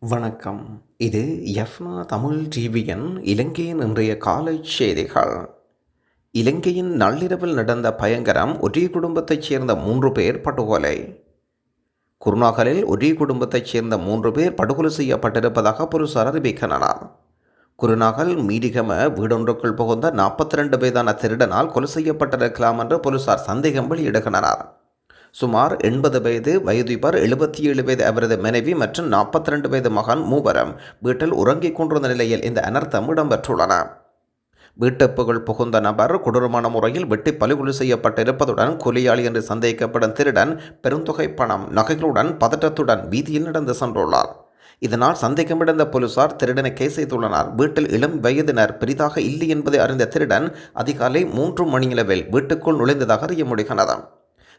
வணக்கம். இது எஃப்னா தமிழ் டிவியின் இலங்கையின் இன்றைய காலை செய்திகள். இலங்கையின் நள்ளிரவில் நடந்த பயங்கரம் ஒரே குடும்பத்தைச் சேர்ந்த மூன்று பேர் படுகொலை. குருநாகலில் ஒரே குடும்பத்தைச் சேர்ந்த மூன்று பேர் படுகொலை செய்யப்பட்டிருப்பதாக போலீசார் அறிவிக்கின்றனர். குருநாகல் மீடிகம வீடொன்றுக்குள் புகுந்த நாற்பத்தி ரெண்டு வயதான திருடனால் கொலை செய்யப்பட்டிருக்கலாம் என்று போலீசார் சந்தேகம் வெளியிடுகின்றனர். சுமார் எண்பது வயது வயதுபர் எழுபத்தி ஏழு வயது அவரது மனைவி மற்றும் நாற்பத்தி ரெண்டு வயது மகன் மூவரும் வீட்டில் உறங்கிக் கொண்டிருந்த நிலையில் இந்த அனர்த்தம் இடம்பெற்றுள்ளன. வீட்டுப்புகள் புகுந்த நபர் கொடூரமான முறையில் வெட்டி பலிகொலை செய்யப்பட்டிருப்பதுடன் கொலையாளி என்று சந்தேகிக்கப்படும் திருடன் பெருந்தொகை பணம் நகைகளுடன் பதட்டத்துடன் வீதியில் நடந்து சென்றுள்ளார். இதனால் சந்தேகமிடந்த போலீசார் திருடனை கை செய்துள்ளனர். வீட்டில் இளம் வயதினர் பெரிதாக இல்லை என்பதை அறிந்த திருடன் அதிகாலை மூன்று மணியளவில் வீட்டுக்குள் நுழைந்ததாக அறிய முடிகிறது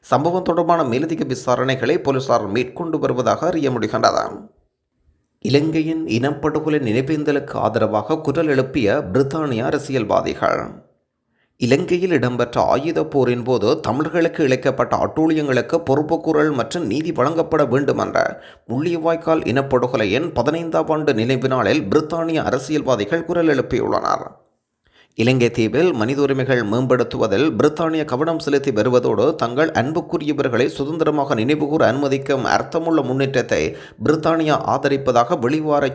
சம்பவம் தொடர்பான மேலதிக விசாரணைகளை போலீசார் மேற்கொண்டு வருவதாக அறிய முடிகின்றது. இலங்கையின் இனப்படுகொலை நினைவேந்தலுக்கு ஆதரவாக குரல் எழுப்பிய பிரித்தானிய அரசியல்வாதிகள். இலங்கையில் இடம்பெற்ற ஆயுத போரின் போது தமிழர்களுக்கு இழைக்கப்பட்ட அட்டூழியங்களுக்கு பொறுப்புக்கூறல் மற்றும் நீதி வழங்கப்பட வேண்டும் என்ற முள்ளியவாய்க்கால் இனப்படுகொலையின் பதினைந்தாம் ஆண்டு நினைவு நாளில் பிரித்தானிய அரசியல்வாதிகள் குரல் எழுப்பியுள்ளனர். இலங்கை தீவில் மனித உரிமைகள் மேம்படுத்துவதில் பிரித்தானிய கவனம் செலுத்தி வருவதோடு தங்கள் அன்புக்குரியவர்களை சுதந்திரமாக நினைவுகூர அனுமதிக்கும் அர்த்தமுள்ள முன்னேற்றத்தை பிரித்தானியா ஆதரிப்பதாக வெளிவார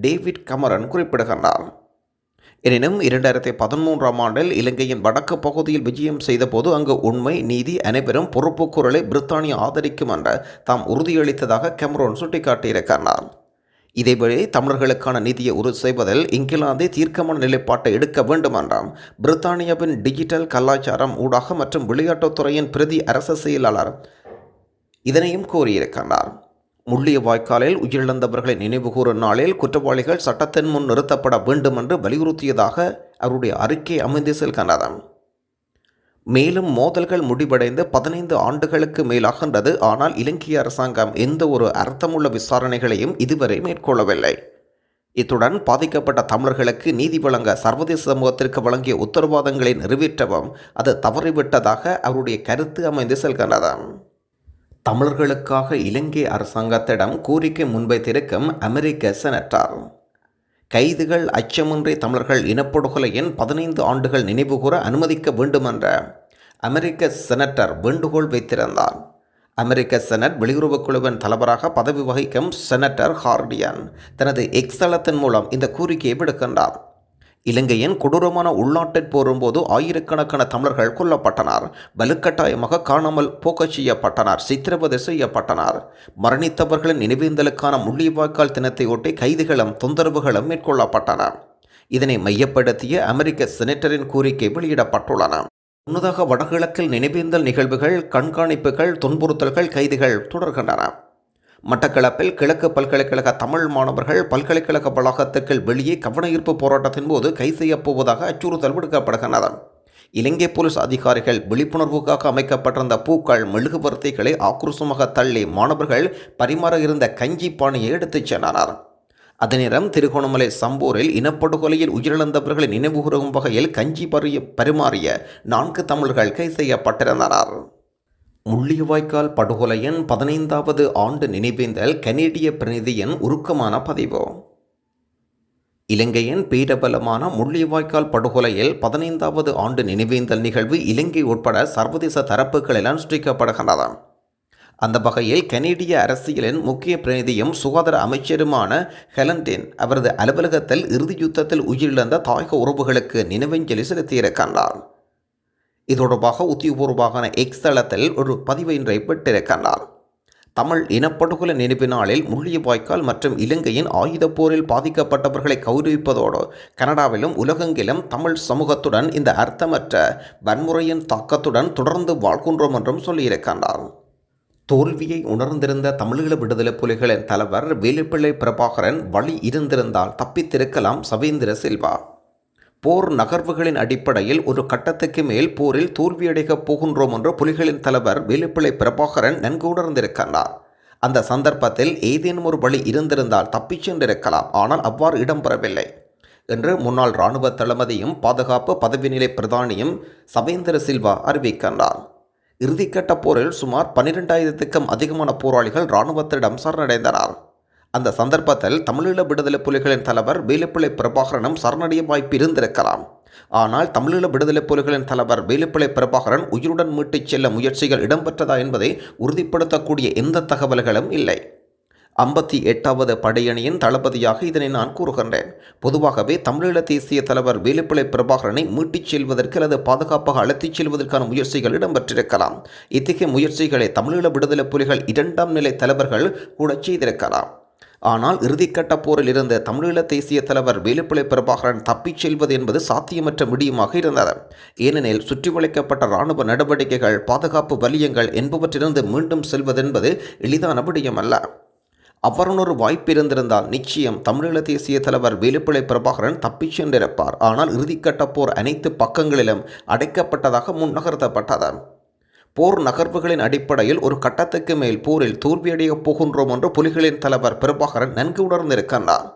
டேவிட் கமரன் குறிப்பிடுகின்றார். எனினும் இரண்டாயிரத்தி பதிமூன்றாம் ஆண்டில் இலங்கையின் வடக்கு பகுதியில் விஜயம் செய்தபோது அங்கு உண்மை நீதி அனைவரும் பொறுப்புக்குரலை பிரித்தானியா ஆதரிக்கும் என்ற தாம் உறுதியளித்ததாக கெமரோன் சுட்டிக்காட்டியிருக்கிறார். இதேவேளை தமிழர்களுக்கான நிதியை உறுதி செய்வதில் இங்கிலாந்து தீர்க்கமான நிலைப்பாட்டை எடுக்க வேண்டும் என்றாம். பிரித்தானியாவின் டிஜிட்டல் கலாச்சாரம் ஊடக மற்றும் விளையாட்டுத்துறையின் பிரதி அரச செயலாளர் இதனையும் கூறியிருக்கின்றார். முள்ளிய வாய்க்காலில் உயிரிழந்தவர்களை நினைவுகூறும் நாளில் குற்றவாளிகள் சட்டத்தின் முன் நிறுத்தப்பட வேண்டும் என்று வலியுறுத்தியதாக அவருடைய அறிக்கை அமைந்து செல்கின்றது. மேலும் மோதல்கள் முடிவடைந்து பதினைந்து ஆண்டுகளுக்கு மேலாகின்றது. ஆனால் இலங்கை அரசாங்கம் எந்த ஒரு அர்த்தமுள்ள விசாரணைகளையும் இதுவரை மேற்கொள்ளவில்லை. இத்துடன் பாதிக்கப்பட்ட தமிழர்களுக்கு நீதி வழங்க சர்வதேச சமூகத்திற்கு வழங்கிய உத்தரவாதங்களை நிறைவேற்றவும் அது தவறிவிட்டதாக அவருடைய கருத்து அமைந்து செல்கின்றது. தமிழர்களுக்காக இலங்கை அரசாங்கத்திடம் கோரிக்கை முன்வைத்திருக்கும் அமெரிக்க செனட்டார் கைதுகள் அச்சமின்றி தமிழர்கள் இனப்படுகொலையின் பதினைந்து ஆண்டுகள் நினைவுகூர அனுமதிக்க வேண்டுமென்ற அமெரிக்க செனட்டர் வேண்டுகோள் வைத்திருந்தார். அமெரிக்க செனட் வெளியுறவுக் குழுவின் தலைவராக பதவி வகிக்கும் செனட்டர் ஹார்டியன் தனது எக்ஸலத்தின் மூலம் இந்த கோரிக்கையை விடுக்கின்றார். இலங்கையின் கொடூரமான உள்நாட்டிற் போரும்போது ஆயிரக்கணக்கான தமிழர்கள் கொல்லப்பட்டனர். வலுக்கட்டாயமாக காணாமல் போக்கச் செய்யப்பட்டனர். சித்திரவதை செய்யப்பட்டனர். மரணித்தவர்களின் நினைவேந்தலுக்கான முள்ளிவாய்க்கால் தினத்தையொட்டி கைதுகளும் தொந்தரவுகளும் மேற்கொள்ளப்பட்டன. இதனை மையப்படுத்திய அமெரிக்க செனட்டரின் கோரிக்கை வெளியிடப்பட்டுள்ளன. முன்னதாக வடகிழக்கில் நினைவேந்தல் நிகழ்வுகள் கண்காணிப்புகள் துன்புறுத்தல்கள் கைதுகள் தொடர்கின்றன. மட்டக்களப்பில் கிழக்கு பல்கலைக்கழக தமிழ் மாணவர்கள் பல்கலைக்கழக வளாகத்திற்கு வெளியே கவனஈர்ப்பு போராட்டத்தின் போது கை செய்யப்போவதாக அச்சுறுத்தல் விடுக்கப்படுகின்றன. இலங்கை போலீஸ் அதிகாரிகள் விழிப்புணர்வுக்காக அமைக்கப்பட்டிருந்த பூக்கள் மெழுகுவர்த்திகளை ஆக்ரோஷமாக தள்ளி மாணவர்கள் பரிமாற இருந்த கஞ்சி பானையை எடுத்துச் சென்றனர். அதனேரம் திருகோணமலை சம்பூரில் இனப்படுகொலையில் உயிரிழந்தவர்களை நினைவுகூறும் வகையில் கஞ்சி பறிய பரிமாறிய நான்கு தமிழர்கள் கை செய்யப்பட்டிருந்தனர். முள்ளிவாய்க்கால் படுகொலையின் பதினைந்தாவது ஆண்டு நினைவேந்தல் கனேடிய பிரதிநிதியின் உருக்கமான பதிவு. இலங்கையின் பீடபலமான முள்ளிவாய்க்கால் படுகொலையில் பதினைந்தாவது ஆண்டு நினைவேந்தல் நிகழ்வு இலங்கை உட்பட சர்வதேச தரப்புகளில் அனுஷ்டிக்கப்படுகின்றது அந்த வகையில் கனேடிய அரசியலின் முக்கிய பிரதிநிதியும் சுகாதார அமைச்சருமான ஹெலண்டின் அவரது அலுவலகத்தில் இறுதி யுத்தத்தில் உயிரிழந்த தாயக உறவுகளுக்கு நினைவஞ்சலி செலுத்தியிருக்கின்றார். இது தொடர்பாக உத்தியபூர்வமான எக்ஸ் தளத்தில் ஒரு பதிவை இன்றை பெற்றிருக்கின்றார். தமிழ் இனப்படுகொலை நினைவு நாளில் முள்ளியவாய்க்கால் மற்றும் இலங்கையின் ஆயுதப் போரில் பாதிக்கப்பட்டவர்களை கௌரவிப்பதோடு கனடாவிலும் உலகெங்கிலும் தமிழ் சமூகத்துடன் இந்த அர்த்தமற்ற வன்முறையின் தாக்கத்துடன் தொடர்ந்து வாழ்கின்றோம் என்றும் சொல்லியிருக்கின்றார். தோல்வியை உணர்ந்திருந்த தமிழீழ விடுதலை புலிகளின் தலைவர் வேலுப்பிள்ளை பிரபாகரன் வழி இருந்திருந்தால் தப்பித்திருக்கலாம் சவேந்திர செல்வா. போர் நகர்வுகளின் அடிப்படையில் ஒரு கட்டத்துக்கு மேல் போரில் தோல்வியடைகப் போகின்றோம் என்று புலிகளின் தலைவர் வேலுப்பிள்ளை பிரபாகரன் நன்கு உணர்ந்திருக்கின்றார் அந்த சந்தர்ப்பத்தில் ஏதேனும் ஒரு வழி இருந்திருந்தால் தப்பிச் சென்றிருக்கலாம் ஆனால் அவ்வாறு இடம்பெறவில்லை என்று முன்னாள் இராணுவ தளபதியும் பாதுகாப்பு பதவி நிலை பிரதானியும் சவேந்திர சில்வா அறிவிக்கின்றார். இறுதிக்கட்ட போரில் சுமார் பன்னிரெண்டாயிரத்துக்கும் அதிகமான போராளிகள் இராணுவத்திடம் சரணடைந்தனர். அந்த சந்தர்ப்பத்தில் தமிழீழ விடுதலை புலிகளின் தலைவர் வேலுப்பிள்ளை பிரபாகரனும் சரணடைய வாய்ப்பு இருந்திருக்கலாம் ஆனால் தமிழீழ விடுதலை புலிகளின் தலைவர் வேலுப்பிள்ளை பிரபாகரன் உயிருடன் மீட்டுச் செல்ல முயற்சிகள் இடம்பெற்றதா என்பதை உறுதிப்படுத்தக்கூடிய எந்த தகவல்களும் இல்லை. ஐம்பத்தி எட்டாவது படையணியின் தளபதியாக இதனை நான் கூறுகின்றேன். பொதுவாகவே தமிழீழ தேசிய தலைவர் வேலுப்பிள்ளை பிரபாகரனை மீட்டிச் செல்வதற்கு அல்லது பாதுகாப்பாக அழைத்துச் செல்வதற்கான முயற்சிகள் இடம்பெற்றிருக்கலாம். இத்தகைய முயற்சிகளை தமிழீழ விடுதலை புலிகள் இரண்டாம் நிலை தலைவர்கள் கூட செய்திருக்கலாம். ஆனால் இறுதிக்கட்ட போரில் இருந்த தமிழீழ தேசிய தலைவர் வேலுப்பிள்ளை பிரபாகரன் தப்பிச் செல்வது என்பது சாத்தியமற்ற முடியுமாக இருந்தது. ஏனெனில் சுற்றி வளைக்கப்பட்ட இராணுவ நடவடிக்கைகள் பாதுகாப்பு வலியங்கள் என்பவற்றிலிருந்து மீண்டும் செல்வதென்பது எளிதான விடயம் அல்ல அவ்வாறானொரு வாய்ப்பு இருந்திருந்தால் நிச்சயம் தமிழீழ தேசிய தலைவர் வேலுப்பிள்ளை பிரபாகரன் தப்பிச் சென்றிருப்பார். ஆனால் இறுதிக்கட்ட போர் அனைத்து பக்கங்களிலும் அடைக்கப்பட்டதாக முன்னகர்த்தப்பட்டது போர் நகர்வுகளின் அடிப்படையில் ஒரு கட்டத்துக்கு மேல் போரில் தோல்வியடையப் போகின்றோம் என்று புலிகளின் தலைவர் பிரபாகரன் நன்கு உணர்ந்திருக்கின்றார்.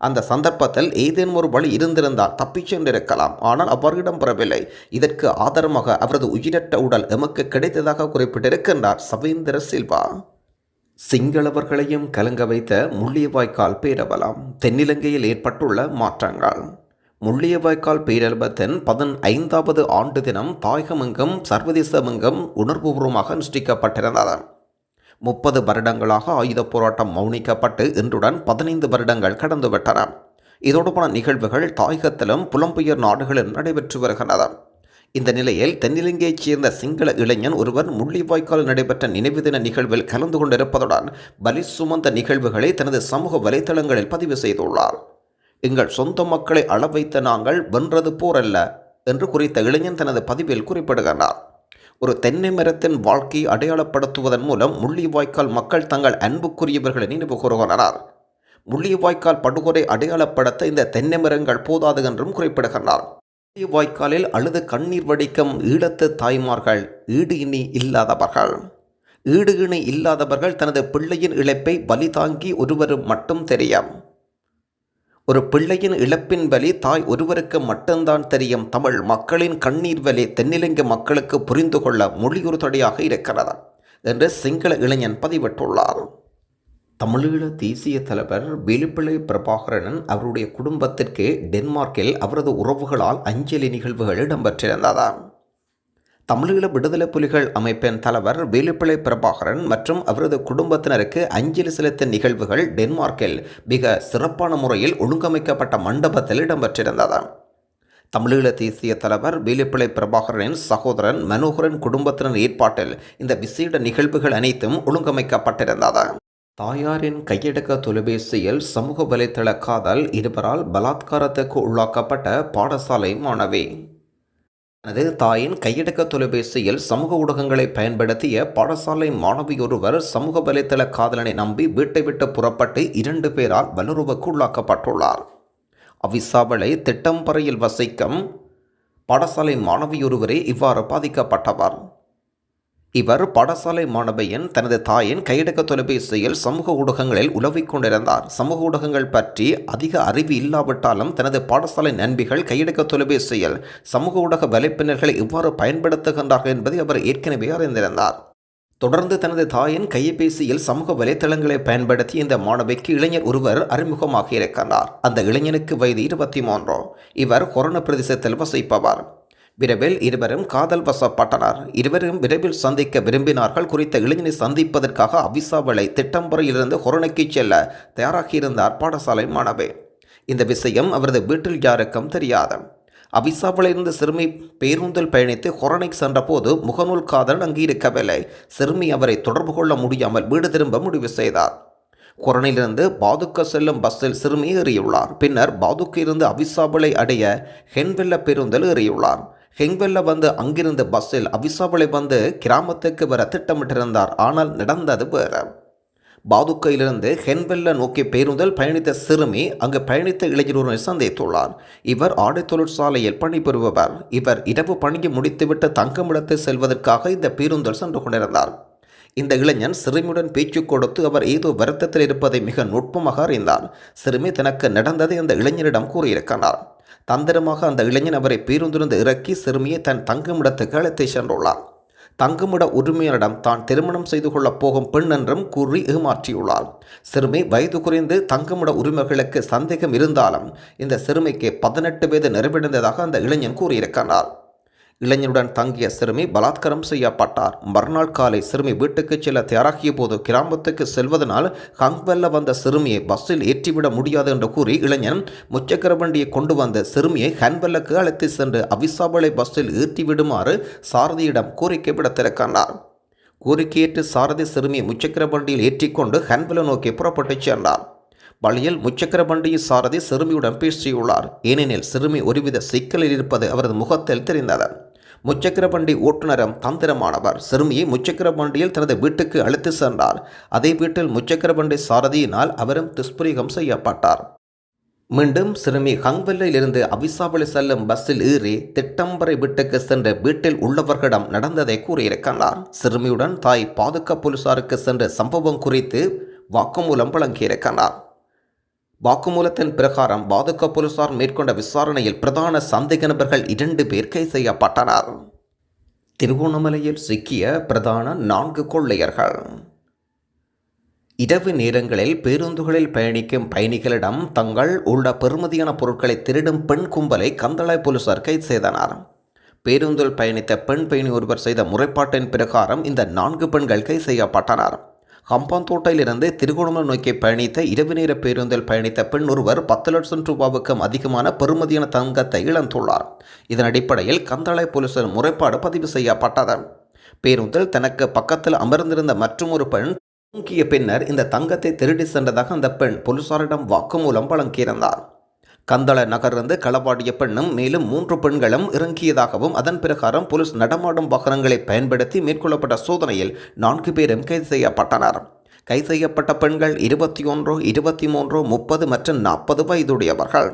அந்த சந்தர்ப்பத்தில் ஏதேனும் ஒரு வழி இருந்திருந்தால் தப்பிச் சென்றிருக்கலாம். ஆனால் அவ்வாறு இடம்பெறவில்லை இதற்கு ஆதாரமாக அவரது உயிரற்ற உடல் எமக்கு கிடைத்ததாக குறிப்பிட்டிருக்கின்றார் சவேந்திர சில்வா. சிங்களவர்களையும் கலங்க வைத்த முள்ளியவாய்க்கால் பேரவலம் தென்னிலங்கையில் ஏற்பட்டுள்ள மாற்றங்கள். முள்ளியவாய்க்கால் பேரல்பத்தின் பதினைந்தாவது ஆண்டு தினம் தாயகமெங்கும் சர்வதேசமெங்கும் உணர்வுபூர்வமாக அனுஷ்டிக்கப்பட்டிருந்தது முப்பது வருடங்களாக ஆயுதப் போராட்டம் மௌனிக்கப்பட்டு இன்றுடன் பதினைந்து வருடங்கள் கடந்துவிட்டன. இதோடுபான நிகழ்வுகள் தாயகத்திலும் புலம்பெயர் நாடுகளிலும் நடைபெற்று வருகின்றன. இந்த நிலையில் தென்னிலங்கையைச் சேர்ந்த சிங்கள இளைஞன் ஒருவர் முள்ளிவாய்க்கால் நடைபெற்ற நினைவு தின நிகழ்வில் கலந்து கொண்டிருப்பதுடன் பலி சுமந்த நிகழ்வுகளை தனது சமூக வலைத்தளங்களில் பதிவு செய்துள்ளார். எங்கள் சொந்த மக்களை அளவைத்த நாங்கள் வென்றது போரல்ல என்று குறித்த இளைஞன் தனது பதிவில் குறிப்பிடுகிறார் ஒரு தென்னை மரத்தின் வாழ்க்கையை அடையாளப்படுத்துவதன் மூலம் முள்ளிவாய்க்கால் மக்கள் தங்கள் அன்புக்குரியவர்களை நினைவு கூறுகின்றனர். முள்ளிவாய்க்கால் படுகொலை அடையாளப்படுத்த இந்த தென்னை மரங்கள் போதாது என்றும் குறிப்பிடுகிறார் முள்ளிவாய்க்காலில் அழுது கண்ணீர் வடிக்கும் ஈழத்து தாய்மார்கள் ஈடு இனி இல்லாதவர்கள். ஈடு இணை இல்லாதவர்கள் தனது பிள்ளையின் இழப்பை பலி தாங்கி ஒருவரும் மட்டும் தெரியும். ஒரு பிள்ளையின் இழப்பின் வலி தாய் ஒருவருக்கு மட்டும்தான் தெரியும். தமிழ் மக்களின் கண்ணீர் வலி தென்னிலங்கை மக்களுக்கு புரிந்து கொள்ள மொழியொரு தடையாக இருக்கிறது என்று சிங்கள இளைஞன் பதிவிட்டுள்ளார். தமிழீழ தேசிய தலைவர் வேலுப்பிள்ளை பிரபாகரன் அவருடைய குடும்பத்திற்கு டென்மார்க்கில் அவரது உறவுகளால் அஞ்சலி நிகழ்வுகள் இடம்பெற்றிருந்ததா. தமிழீழ விடுதலை புலிகள் அமைப்பின் தலைவர் வேலுப்பிள்ளை பிரபாகரன் மற்றும் அவரது குடும்பத்தினருக்கு அஞ்சலி செலுத்திய நிகழ்வுகள் டென்மார்க்கில் மிக சிறப்பான முறையில் ஒழுங்கமைக்கப்பட்ட மண்டபத்தில் இடம்பெற்றிருந்தது. தமிழீழ தேசிய தலைவர் வேலுப்பிள்ளை பிரபாகரனின் சகோதரன் மனோகரன் குடும்பத்தினர் ஏற்பாட்டில் இந்த விசேட நிகழ்வுகள் அனைத்தும் ஒழுங்கமைக்கப்பட்டிருந்தது. தாயாரின் கையடக்க தொலைபேசியில் சமூக வலைத்தள காதல் இருவரால் பலாத்காரத்துக்கு உள்ளாக்கப்பட்ட பாடசாலை மாணவி. தனது தாயின் கையடக்க தொலைபேசியில் சமூக ஊடகங்களை பயன்படுத்திய பாடசாலை மாணவி ஒருவர் சமூக வலைத்தள காதலனை நம்பி வீட்டை விட்டு புறப்பட்டு இரண்டு பேரால் வலுறவுக்கு உள்ளாக்கப்பட்டுள்ளார். அவிசாவளை திட்டம்பறையில் வசிக்கும் பாடசாலை மாணவியொருவரே இவ்வாறு பாதிக்கப்பட்டவர். இவர் பாடசாலை மாணவியின் தனது தாயின் கையடக்க தொலைபேசியில் சமூக ஊடகங்களில் உலவிக் கொண்டிருந்தார். சமூக ஊடகங்கள் பற்றி அதிக அறிவு இல்லாவிட்டாலும் தனது பாடசாலை நண்பிகள் கையடக்க தொலைபேசியில் சமூக ஊடக வலைப்பினர்களை எவ்வாறு பயன்படுத்துகின்றார்கள் என்பதை அவர் ஏற்கனவே அறிந்திருந்தார். தொடர்ந்து தனது தாயின் கைபேசியில் சமூக வலைத்தளங்களை பயன்படுத்தி இந்த மாணவிக்கு இளைஞர் ஒருவர் அறிமுகமாக இருக்கின்றார் அந்த இளைஞனுக்கு வயது இருபத்தி மூன்று. இவர் கொரோனா பிரதேசத்தில் வசிப்பவர். விரைவில் இருவரும் காதல் வசப்பட்டனர். இருவரும் விரைவில் சந்திக்க விரும்பினார்கள். குறித்த இளைஞனை சந்திப்பதற்காக அவிசாவளை திட்டம்புறையிலிருந்து ஹொரணைக்கு செல்ல தயாராகியிருந்தார் பாடசாலை மாணவி. இந்த விஷயம் அவரது வீட்டில் யாருக்கும் தெரியாது. அவிசாவிலிருந்து சிறுமி பேருந்தில் பயணித்து ஹொரனை சென்றபோது முகநூல் காதலன் அங்கு இருக்கவில்லை. சிறுமி அவரை தொடர்பு கொள்ள முடியாமல் வீடு திரும்ப முடிவு செய்தார். கொரணிலிருந்து பாதுக்க செல்லும் பஸ்ஸில் சிறுமி ஏறியுள்ளார். பின்னர் பாதுக்கு இருந்து அவிசாவளை அடைய ஹென்வெல்ல பேருந்தில் ஏறியுள்ளார். ஹெங்வெல்ல வந்து அங்கிருந்த பஸ்ஸில் அவிசாவளை வந்து கிராமத்துக்கு வர திட்டமிட்டிருந்தார். ஆனால் நடந்தது வேற. பாதுக்கையிலிருந்து ஹென்வெல்ல நோக்கி பேருந்தில் பயணித்த சிறுமி அங்கு பயணித்த இளைஞருடன் சந்தித்துள்ளார். இவர் ஆடை தொழிற்சாலையில் பணிபுரிபவர். இவர் இரவு பணியை முடித்துவிட்டு தங்கமிடத்து செல்வதற்காக இந்த பேருந்தில் சென்று கொண்டிருந்தார். இந்த இளைஞன் சிறுமியுடன் பேச்சு கொடுத்து அவர் ஏதோ வருத்தத்தில் இருப்பதை மிக நுட்பமாக அறிந்தார். சிறுமி தனக்கு நடந்ததை அந்த இளைஞரிடம் கூறியிருக்கிறார். தந்திரமாக அந்த இளைஞன் அவரை பேருந்திருந்து இறக்கி சிறுமியை தன் தங்குமிடத்துக்கு அழைத்து சென்றுள்ளார் தங்குமிட உரிமையாளரிடம் தான் திருமணம் செய்து கொள்ளப் போகும் பெண் என்றும் கூறி ஏமாற்றியுள்ளார் சிறுமி வயது குறைந்து தங்குமிட உரிமைகளுக்கு சந்தேகம் இருந்தாலும் இந்த சிறுமிக்கு பதினெட்டு வயது நிறைவடைந்ததாக அந்த இளைஞன் கூறியிருக்கிறார் இளைஞனுடன் தங்கிய சிறுமி பலாத்காரம் செய்யப்பட்டார். மறுநாள் காலை சிறுமி வீட்டுக்கு செல்ல தயாராகிய போது கிராமத்துக்கு செல்வதனால் ஹங்வெல்ல வந்த சிறுமியை பஸ்ஸில் ஏற்றிவிட முடியாது என்று கூறி இளைஞன் முச்சக்கர வண்டியை கொண்டு வந்த சிறுமியை ஹன்வெல்லுக்கு அழைத்து சென்று அவிசாபளை பஸ்ஸில் ஏற்றிவிடுமாறு சாரதியிடம் கோரிக்கை விடுத்திருக்கிறார் கோரிக்கையேற்று சாரதி சிறுமியை முச்சக்கர வண்டியில் ஏற்றிக்கொண்டு ஹன்வெல்ல நோக்கி புறப்பட்டுச் சென்றார். வழியில் முச்சக்கர வண்டியின் சாரதி சிறுமியுடன் பேசியுள்ளார். ஏனெனில் சிறுமி ஒருவித சிக்கலில் இருப்பது அவரது முகத்தில் தெரிந்தது. முச்சக்கர வண்டி ஓட்டுநரும் தந்திரமானவர். சிறுமியை முச்சக்கர வண்டியில் தனது வீட்டுக்கு அழைத்து சென்றார். அதே வீட்டில் முச்சக்கர வண்டி சாரதியினால் அவரும் துஷ்பிரயோகம் செய்யப்பட்டார். மீண்டும் சிறுமி ஹங்வெல்லிலிருந்து அவிசாவளி செல்லும் பஸ்ஸில் ஏறி திட்டம்பரை வீட்டுக்கு சென்று வீட்டில் உள்ளவர்களிடம் நடந்ததை கூறியிருக்கிறார். சிறுமியுடன் தாய் பாதுகா போலீசாருக்கு சென்று சம்பவம் குறித்து வாக்குமூலம் வழங்கியிருக்கிறார். வாக்குமூலத்தின் பிரகாரம் பாதுகா போலீசார் மேற்கொண்ட விசாரணையில் பிரதான சந்தேக நபர்கள் இரண்டு பேர் கைது செய்யப்பட்டனர். திருகோணமலையில் சிக்கிய பிரதான நான்கு கொள்ளையர்கள். இரவு நேரங்களில் பேருந்துகளில் பயணிக்கும் பயணிகளிடம் தங்கள் உள்ள பெறுமதியான பொருட்களை திருடும் பெண் கும்பலை கந்தளாய் போலீசார் கைது செய்தனர். பேருந்தில் பயணித்த பெண் பயணி ஒருவர் செய்த முறைப்பாட்டின் பிரகாரம் இந்த நான்கு பெண்கள் கைது செய்யப்பட்டனர். ஹம்பாந்தோட்டையிலிருந்து திருகோணமலை நோக்கி பயணித்த இரவு நேர பேருந்தில் பயணித்த பெண் ஒருவர் பத்து லட்சம் ரூபாவுக்கும் அதிகமான பெறுமதியான தங்கத்தை இழந்துள்ளார். இதன் அடிப்படையில் கந்தளை போலீசார் முறைப்பாடு பதிவு செய்யப்பட்டது. பேருந்தில் தனக்கு பக்கத்தில் அமர்ந்திருந்த மற்றொரு பெண் தூங்கிய பின்னர் இந்த தங்கத்தை திருடி சென்றதாக அந்த பெண் போலீசாரிடம் வாக்குமூலம் வழங்கியிருந்தார். கந்தள நகர்ந்து களவாடிய பெண்ணும் மேலும் மூன்று பெண்களும் இறங்கியதாகவும் அதன் பிரகாரம் போலீஸ் நடமாடும் வாகனங்களை பயன்படுத்தி மேற்கொள்ளப்பட்ட சோதனையில் நான்கு பேரும் கைது செய்யப்பட்டனர். கைது செய்யப்பட்ட பெண்கள் இருபத்தி ஒன்று இருபத்தி மூன்று முப்பது மற்றும் நாற்பது வயதுடையவர்கள்.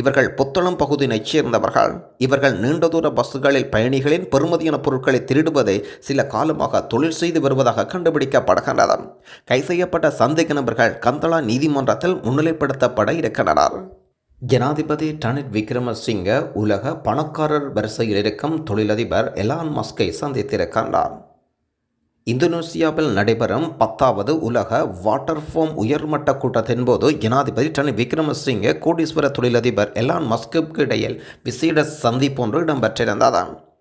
இவர்கள் புத்தளம் பகுதியினைச் சேர்ந்தவர்கள். இவர்கள் நீண்ட தூர பஸ்ஸுகளில் பயணிகளின் பெறுமதியான பொருட்களை திருடுவதை சில காலமாக தொழில் செய்து வருவதாக கண்டுபிடிக்கப்படுகின்றனர் கைது செய்யப்பட்ட சந்தேக நபர்கள் கந்தளா நீதிமன்றத்தில் முன்னிலைப்படுத்தப்பட இருக்கின்றனர். ஜனாதிபதி டனிட் விக்ரமசிங்க உலக பணக்காரர் வரிசையில் இருக்கும் தொழிலதிபர் எலான் மஸ்கை சந்தித்திருக்கின்றார். இந்தோனேசியாவில் நடைபெறும் பத்தாவது உலக வாட்டர் ஃபார்ம் உயர்மட்ட கூட்டத்தின் போது ஜனாதிபதி டனி விக்ரமசிங்க கோடீஸ்வர தொழிலதிபர் எலான் மஸ்குக்கு இடையில் விசேட சந்திப்பு இடம்பெற்றிருந்ததான்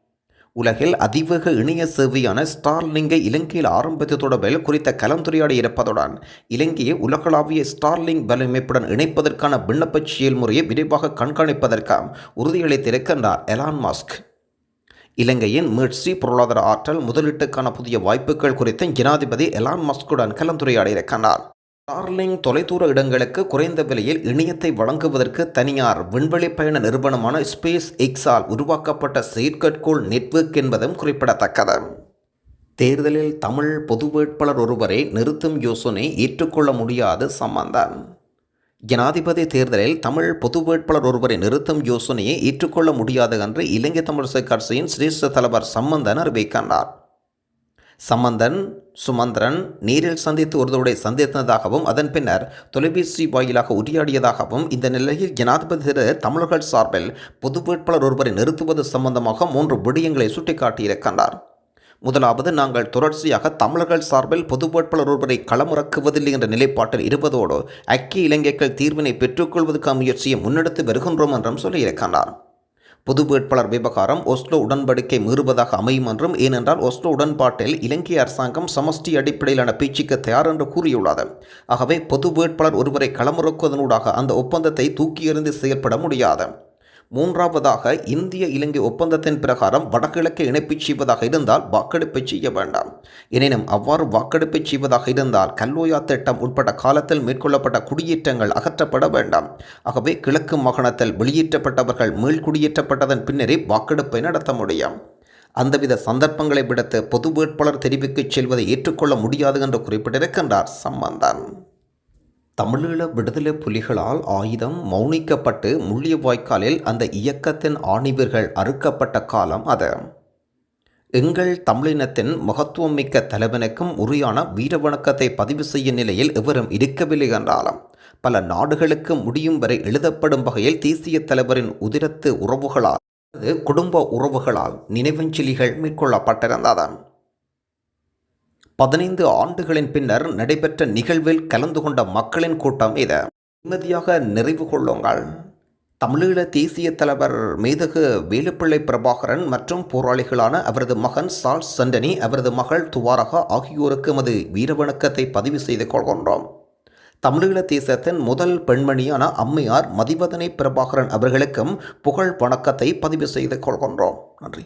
உலகில் அதிவேக இணைய சேவையான ஸ்டார்லிங்கை இலங்கையில் ஆரம்பித்து தொடர்பில் குறித்த கலந்துரையாடி இருப்பதுடன் இலங்கையை உலகளாவிய ஸ்டார்லிங் வலையமைப்புடன் இணைப்பதற்கான விண்ணப்ப செயல்முறையை விரைவாக கண்காணிப்பதற்காக உறுதியளித்திருக்கின்றார் எலான் மாஸ்க். இலங்கையின் மீட்சி பொருளாதார ஆற்றல் முதலீட்டுக்கான புதிய வாய்ப்புகள் குறித்து ஜனாதிபதி எலான் மஸ்குடன் கலந்துரையாடியிருக்கிறார் ஸ்டார்லிங் தொலைதூர இடங்களுக்கு குறைந்த விலையில் இணையத்தை வழங்குவதற்கு தனியார் விண்வெளி பயண நிறுவனமான ஸ்பேஸ் எக்ஸால் உருவாக்கப்பட்ட செயற்கைக்கோள் நெட்வொர்க் என்பதும் குறிப்பிடத்தக்கது. தேர்தலில் தமிழ் பொது வேட்பாளர் ஒருவரை நிறுத்தும் யோசனை ஏற்றுக்கொள்ள முடியாது சம்பந்தம். ஜனாதிபதி தேர்தலில் தமிழ் பொது வேட்பாளர் ஒருவரை நிறுத்தும் யோசனையை ஏற்றுக்கொள்ள முடியாது என்று இலங்கை தமிழிசை கட்சியின் சிரேஷ்ட தலைவர் சம்பந்தன் அறிவிக்கின்றார். சம்பந்தன் சுமந்திரன் நேரில் சந்தித்து ஒருவருடைய சந்தித்ததாகவும் அதன் பின்னர் தொலைபேசி வாயிலாக உரையாடியதாகவும் இந்த நிலையில் ஜனாதிபதி திரு தமிழர்கள் சார்பில் பொது வேட்பாளர் ஒருவரை நிறுத்துவது சம்பந்தமாக மூன்று விடயங்களை சுட்டிக்காட்டியிருக்கின்றார். முதலாவது நாங்கள் தொடர்ச்சியாக தமிழர்கள் சார்பில் பொது வேட்பாளர் ஒருவரை களமிறக்குவதில்லை என்ற நிலைப்பாட்டில் இருப்பதோடு ஐக்கிய இளைஞர்கள் தீர்வினை பெற்றுக்கொள்வதற்கான முயற்சியை முன்னெடுத்து வருகின்றோம் என்றும் சொல்லியிருக்கின்றார். பொது வேட்பாளர் விவகாரம் ஒஸ்லோ உடன்படிக்கை மீறுவதாக அமையும் என்றும் ஏனென்றால் ஒஸ்லோ உடன்பாட்டில் இலங்கை அரசாங்கம் சமஷ்டி அடிப்படையிலான பேச்சுக்கு தயார் என்று கூறியுள்ளது. ஆகவே பொது வேட்பாளர் ஒருவரை களமிறக்குவதனூடாக அந்த ஒப்பந்தத்தை தூக்கி எறிந்து செயல்பட முடியாது. மூன்றாவதாக இந்திய இலங்கை ஒப்பந்தத்தின் பிரகாரம் வடகிழக்கை இணைப்பு செய்வதாக இருந்தால் வாக்கெடுப்பை செய்ய வேண்டாம். எனினும் அவ்வாறு வாக்கெடுப்பை செய்வதாக இருந்தால் கல்லோயா திட்டம் உட்பட்ட காலத்தில் மேற்கொள்ளப்பட்ட குடியேற்றங்கள் அகற்றப்பட வேண்டாம். ஆகவே கிழக்கு மாகாணத்தில் வெளியேற்றப்பட்டவர்கள் மீள்குடியேற்றப்பட்டதன் பின்னரே வாக்கெடுப்பை நடத்த முடியும். அந்தவித சந்தர்ப்பங்களை விடுத்து பொது வேட்பாளர் தெரிவிக்கச் செல்வதை ஏற்றுக்கொள்ள முடியாது என்று குறிப்பிட்டிருக்கின்றார் சம்பந்தன். தமிழீழ விடுதலை புலிகளால் ஆயுதம் மௌனிக்கப்பட்டு முள்ளியவாய்க்காலில் அந்த இயக்கத்தின் ஆணிவர்கள் அறுக்கப்பட்ட காலம் அது. எங்கள் தமிழினத்தின் மகத்துவம் மிக்க தலைவனுக்கும் உரியான வீரவணக்கத்தை பதிவு செய்யும் நிலையில் எவரும் இருக்கவில்லை என்றாலும் பல நாடுகளுக்கு முடியும் வரை எழுதப்படும் வகையில் தேசிய தலைவரின் உதிரத்து உறவுகளால் குடும்ப உறவுகளால் நினைவஞ்சலிகள் மேற்கொள்ளப்பட்டிருந்ததான் பதினைந்து ஆண்டுகளின் பின்னர் நடைபெற்ற நிகழ்வில் கலந்து கொண்ட மக்களின் கூட்டம் இது. நிம்மதியாக நிறைவு கொள்ளுங்கள். தமிழீழ தேசிய தலைவர் மேதகு வேலுப்பிள்ளை பிரபாகரன் மற்றும் போராளிகளான அவரது மகன் சால் சண்டனி அவரது மகள் துவாரகா ஆகியோருக்கு எமது வீரவணக்கத்தை பதிவு செய்து கொள்கின்றோம். தமிழீழ தேசத்தின் முதல் பெண்மணியான அம்மையார் மதிவதனை பிரபாகரன் அவர்களுக்கும் புகழ் வணக்கத்தை பதிவு செய்து கொள்கின்றோம். நன்றி.